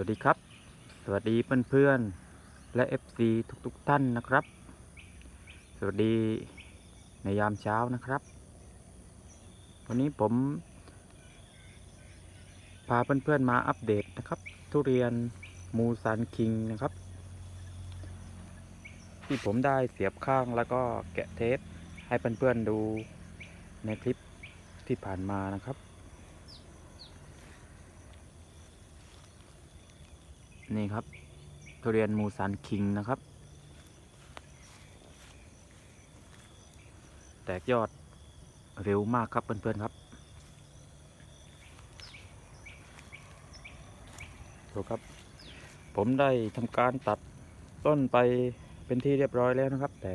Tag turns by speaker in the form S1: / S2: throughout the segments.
S1: วัสดีครับ สวัสดีเพื่อนๆและ FC ทุกๆท่านนะครับ สวัสดีในยามเช้านะครับ วันนี้ผม พาเพื่อนๆมาอัปเดตนะครับ ทุเรียนมูซันคิงนะครับ ที่ผมได้เสียบข้างแล้วก็แกะเทปให้เพื่อนๆดูในคลิปที่ผ่านมานะครับ นี่ครับทุเรียนมูซันคิงนะครับ แตกยอดเร็วมากครับเพื่อนๆครับดูครับ ผมได้ทำการตัดต้นไปเป็นที่เรียบร้อยแล้วนะครับ แต่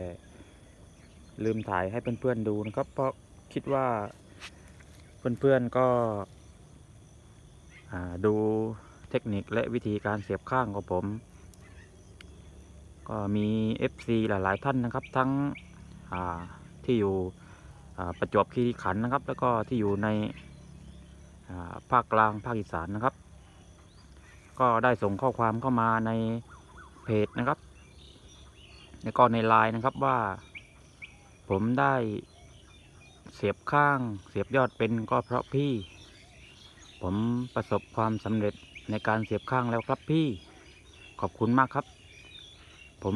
S1: ลืมถ่ายให้เพื่อนๆดูนะครับ เพราะคิดว่าเพื่อนๆก็ดู เทคนิคและวิธีการเสียบข้างของผม ก็มี FC หลาย ๆ ท่านนะครับทั้งที่อยู่ประจวบคีรีขันนะครับ แล้วก็ที่อยู่ในภาคกลางภาคอีสานนะครับ ก็ได้ส่งข้อความเข้ามาในเพจนะครับ แล้วก็ในไลน์นะครับว่า ผมได้เสียบข้าง เสียบยอดเป็นก็เพราะพี่ ผมประสบความสำเร็จ ในการเสียบข้างแล้วครับพี่ขอบคุณมากครับ ผม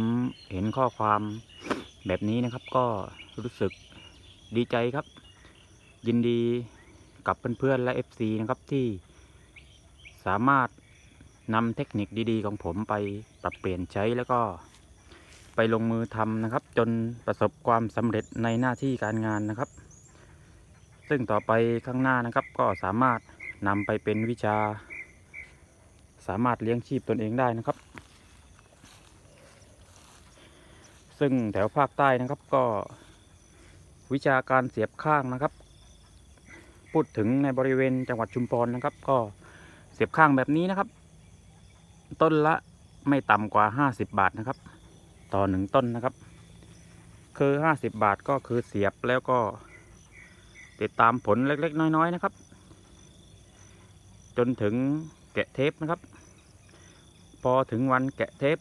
S1: เห็นข้อความแบบนี้นะครับ ก็รู้สึกดีใจครับ ยินดีกับเพื่อนๆและ FC นะครับที่สามารถนำเทคนิคดีๆ ของผมไปปรับเปลี่ยนใช้แล้วก็ไปลงมือทำนะครับ จนประสบความสำเร็จในหน้าที่การงานนะครับ ซึ่งต่อไปข้างหน้านะครับก็สามารถนำไปเป็นวิชา สามารถเลี้ยงชีพตนเองได้นะครับ ซึ่งแถวภาคใต้นะครับก็วิชาการเสียบข้างนะครับ พูดถึงในบริเวณจังหวัดชุมพรนะครับ ก็เสียบข้างแบบนี้นะครับ ต้นละไม่ต่ำกว่า 50 บาทนะครับ ต่อหนึ่งต้นนะครับ คือ 50 บาทก็คือเสียบแล้วก็ติดตามผลเล็กๆ น้อย ๆ นะครับ จนถึงแกะเทปนะครับ พอถึงวันแกะเทป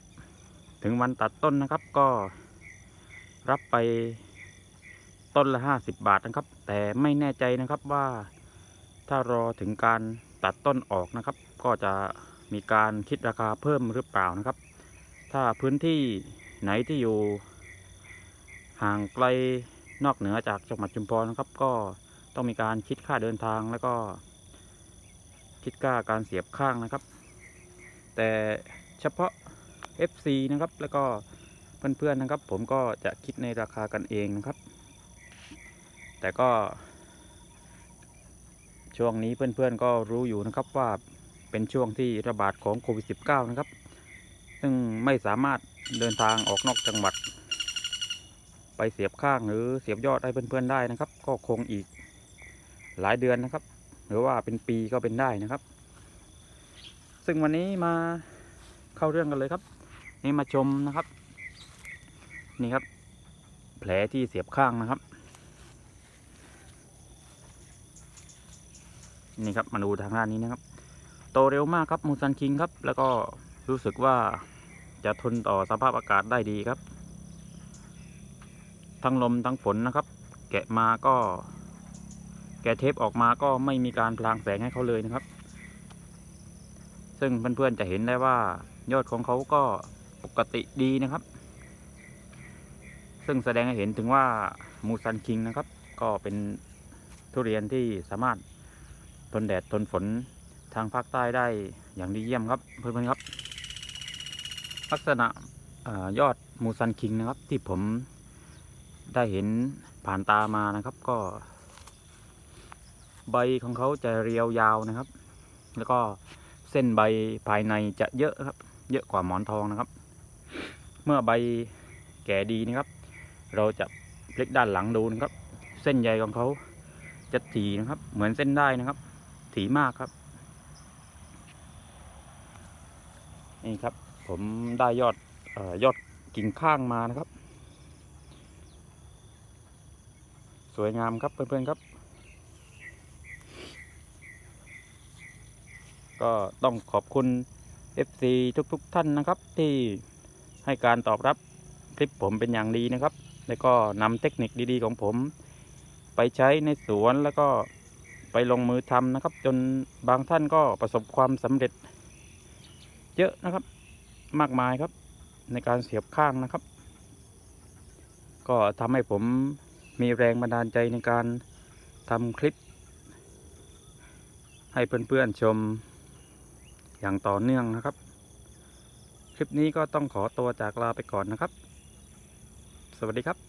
S1: ถึงวันตัดต้นนะครับก็รับไปต้นละ 50 บาทนะครับ แต่ไม่แน่ใจนะครับว่าถ้ารอถึงการตัดต้นออกนะครับ ก็จะมีการคิดราคาเพิ่มหรือเปล่านะครับ ถ้าพื้นที่ไหนที่อยู่ ห่างไกลนอกเหนือจากจังหวัดชุมพรนะครับ ก็ต้องมีการคิดค่าเดินทางแล้วก็ คิดค่าการเสียบข้างนะครับ แต่เฉพาะ FC นะครับ แล้วก็เพื่อนๆนะครับ ผมก็จะคิดในราคากันเองนะครับ แต่ก็ ช่วงนี้เพื่อนๆก็รู้อยู่นะครับว่าเป็นช่วงที่ระบาดของโควิด -19 นะครับ ซึ่งไม่สามารถเดินทางออกนอกจังหวัด ไปเสียบข้างหรือเสียบยอดให้เพื่อนๆได้นะครับ ก็คงอีกหลายเดือนนะครับ หรือว่าเป็นปีก็เป็นได้นะครับ ซึ่งวันนี้มาเข้าเรื่องกันเลยครับ นี่มาชมนะครับ นี่ครับ แผลที่เสียบข้างนะครับ นี่ครับมาดูทางด้านนี้นะครับ โตเร็วมากครับมูซันคิงครับ แล้วก็รู้สึกว่าจะทนต่อสภาพอากาศได้ดีครับ ทั้งลมทั้งฝนนะครับ แกะมาก็ แกะเทปออกมาก็ไม่มีการพลางแสงให้เขาเลยนะครับ ซึ่งเพื่อนๆจะเห็นได้ว่ายอดของเขาก็ปกติดีนะครับ ซึ่งแสดงให้เห็นถึงว่ามูซันคิงนะครับ ก็เป็นทุเรียนที่สามารถทนแดดทนฝนทางภาคใต้ได้อย่างดีเยี่ยมครับเพื่อนๆครับ ลักษณะอยอดมูซันคิงนะครับ ที่ผมได้เห็นผ่านตามานะครับก็ ใบของเขาจะเรียวยาวนะครับ แล้วก็ ส้นใบภายในจะเยอะครับ เยอะกว่าหมอนทองนะครับ เมื่อใบแก่ดีนะครับ เราจะพลิกด้านหลังดูนะครับ เส้นใยของเขาจะถี่นะครับ เหมือนเส้นได้นะครับ ถี่มากครับ นี่ครับ ผมได้ยอดออยอดกิ่งข้างมานะครับ สวยงามครับเพื่อนๆครับ ก็ต้องขอบคุณ FC ทุกๆทท่านนะครับ ที่ให้การตอบรับคลิปผมเป็นอย่างดีนะครับ แล้วก็นำเทคนิคดีๆของผม ไปใช้ในสวนแล้วก็ไปลงมือทำนะครับ จนบางท่านก็ประสบความสำเร็จ เยอะนะครับ มากมายครับ ในการเสียบข้างนะครับ ก็ทำให้ผมมีแรงบันดาลใจในการทำคลิป ให้เพื่อนๆชม อย่างต่อเนื่องนะครับ คลิปนี้ก็ต้องขอตัวจากลาไปก่อนนะครับ สวัสดีครับ